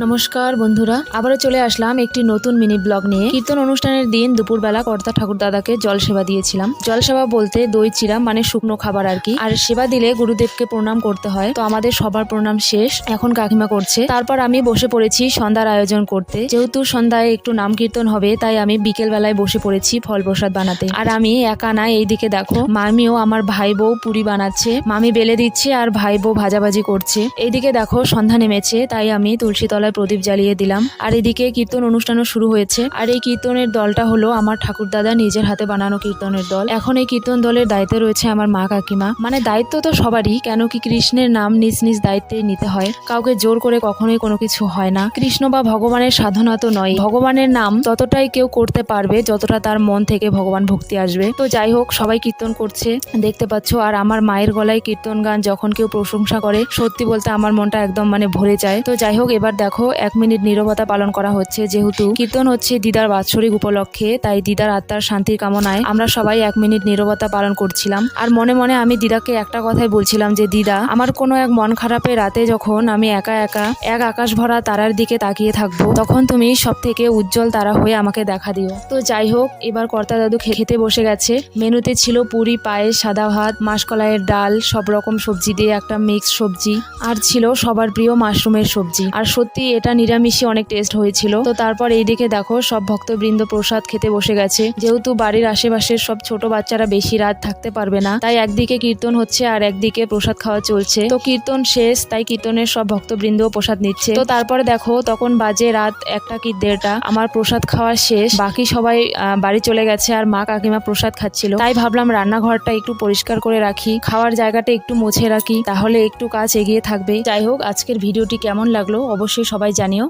নমস্কার বন্ধুরা, আবারও চলে আসলাম একটি নতুন মিনি ব্লগ নিয়ে। কীর্তন অনুষ্ঠানের দিন দুপুরবেলা কর্তা ঠাকুর দাদাকে জল সেবা দিয়েছিলাম। জল সেবা বলতে দই চিরা মানে শুকনো খাবার আর কি। আর সেবা দিলে গুরুদেবকে প্রণাম করতে হয়। তো আমাদের সবার প্রণাম শেষ। এখন কাকিমা করছে। তারপর আমি বসে পড়েছি সন্ধ্যার আয়োজন করতে। যেহেতু সন্ধ্যায় একটু নাম কীর্তন হবে, তাই আমি বিকেল বেলায় বসে পড়েছি ফল প্রসাদ বানাতে। আর আমি একা না, এইদিকে দেখো, মামিও আমার ভাই বউ পুরি বানাচ্ছে। মামি বেলে দিচ্ছে আর ভাই বউ ভাজাভাজি করছে। এইদিকে দেখো সন্ধ্যা নেমেছে, তাই আমি তুলসী তলায় প্রদীপ জ্বালিয়ে দিলাম। আর এদিকে কীর্তন অনুষ্ঠানও শুরু হয়েছে। আর এই কীর্তনের দলটা হলো আমার ঠাকুর দাদা নিজের হাতে বানানো কীর্তনের দল। এখন এই কীর্তন দলের দায়িত্বে রয়েছে আমার মা কাকিমা। মানে দায়িত্ব তো সবারই, কেন কি কৃষ্ণের নাম নিজ নিজ দায়িত্বে নিতে হয়। কাউকে জোর করে কখনোই কোনো কিছু হয় না। কৃষ্ণ বা ভগবানের সাধনা তো নয়। ভগবানের নাম ততটাই কেউ করতে পারবে যতটা তার মন থেকে ভগবান ভক্তি আসবে। তো যাই হোক, সবাই কীর্তন করছে, দেখতে পাচ্ছ। আর আমার মায়ের গলায় কীর্তন গান যখন কেউ প্রশংসা করে, সত্যি বলতে আমার মনটা একদম মানে ভরে যায়। তো যাই হোক, এবার দেখো এক মিনিট নীরবতা পালন করা হচ্ছে। যেহেতু কীর্তন হচ্ছে দিদার বাৎসরিক উপলক্ষে, তাই দিদার আত্মার শান্তির কামনায় আমরা সবাই এক মিনিট নীরবতা পালন করছিলাম। আর মনে মনে আমি দিদাকে একটা কথাই বলছিলাম যে, দিদা, আমার কোনো এক মন খারাপের রাতে যখন আমি একা একা, এক আকাশ ভরা তারার দিকে তাকিয়ে থাকব, তখন তুমি সব থেকে উজ্জ্বল তারা হয়ে আমাকে দেখা দিও। তো যাই হোক, এবার কর্তা দাদু খেতে বসে গেছে। মেনুতে ছিল পুরি, পায়েস, সাদা ভাত, মাসকলাইয়ের ডাল সব রকম সবজি দিয়ে একটা মিক্স সবজি, আর ছিল সবার প্রিয় মাশরুমের সবজি। আর সত্যি এটা নিরামিষই অনেক টেস্ট হয়েছিল। তো তারপর এই এইদিকে দেখো, সব ভক্তবৃন্দ প্রসাদ খেতে বসে গেছে। যেহেতু বাড়ির আশেপাশের সব ছোট বাচ্চারা বেশি রাত থাকতে পারবে না, তাই একদিকে কীর্তন হচ্ছে আর একদিকে প্রসাদ খাওয়া চলছে। তো কীর্তন শেষ, তাই কীর্তনের সব ভক্তবৃন্দ প্রসাদ নিচ্ছে। তো তারপরে দেখো, তখন বাজে রাত একটা কি দেড়টা, আমার প্রসাদ খাওয়া শেষ। বাকি সবাই বাড়ি চলে গেছে আর মা কাকিমা প্রসাদ খাচ্ছিল। তাই ভাবলাম রান্নাঘরটা একটু পরিষ্কার করে রাখি, খাওয়ার জায়গাটা একটু মুছে রাখি, তাহলে একটু কাজ এগিয়ে থাকবে। যাই হোক, আজকের ভিডিওটি কেমন লাগল অবশ্যই সবাই জানিও।